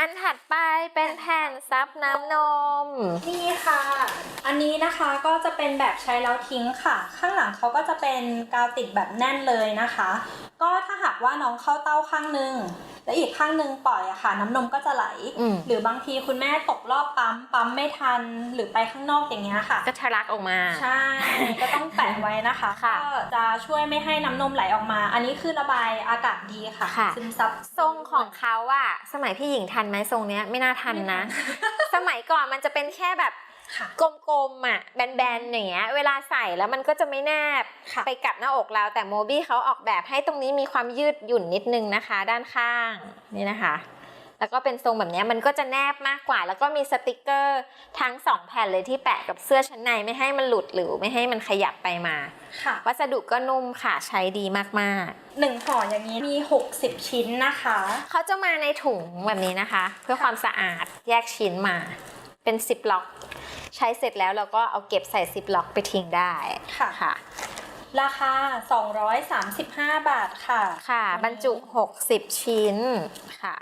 อันถัดไปเป็นแผ่นซับน้ำนม นี่ค่ะ อันนี้นะคะก็จะเป็นแบบใช้แล้วทิ้งค่ะ ข้างหลังเขาก็จะเป็นกาวติดแบบแน่นเลยนะคะ ก็ถ้าหากว่าน้องเข้าเต้าข้างหนึ่ง และอีกข้างหนึ่งปล่อยอะค่ะ น้ำนมก็จะไหลอืมหรือบางทีคุณแม่ตกรอบปั๊มปั๊มไม่ทันหรือไปข้างนอกอย่างเงี้ยค่ะ ก็ทะลักออกมา ใช่ก็ต้องแปะไว้นะคะค่ะก็จะช่วยไม่ให้น้ำนมไหลออกมา อันนี้คือระบายอากาศดีค่ะค่ะซึมซับทรงของเขาอะสมัยพี่หญิงทันไหมทรงเนี้ยไม่น่าทันนะ สมัยก่อนมันจะเป็นแค่แบบค่ะ กลมๆอะแบนๆอย่างเงี้ยเวลาใส่แล้วมันก็จะไม่แนบค่ะไปกับหน้าอกเราแต่โมบี้เขาออกแบบให้ตรงนี้มีความยืดหยุ่นนิดนึงนะคะ ด้านข้างนี่นะคะ แล้วก็เป็นทรงแบบเนี้ยมันก็จะแนบมากกว่า แล้วก็มีสติกเกอร์ทั้งสองแผ่นเลยที่แปะกับเสื้อชั้นในไม่ให้มันหลุดหรือไม่ให้มันขยับไปมาค่ะวัสดุก็นุ่มค่ะใช้ดีมากๆหนึ่งห่ออย่างนี้มี 60 ชิ้นนะคะ เขาจะมาในถุงแบบนี้นะคะ เพื่อความสะอาดแยกชิ้นมาเป็นซิปล็อก ใช้เสร็จแล้วเราก็เอาเก็บใส่ซิปล็อกไปทิ้งได้ค่ะค่ะ ราคา 235 บาทค่ะ ค่ะ บรรจุ 60 ชิ้นค่ะ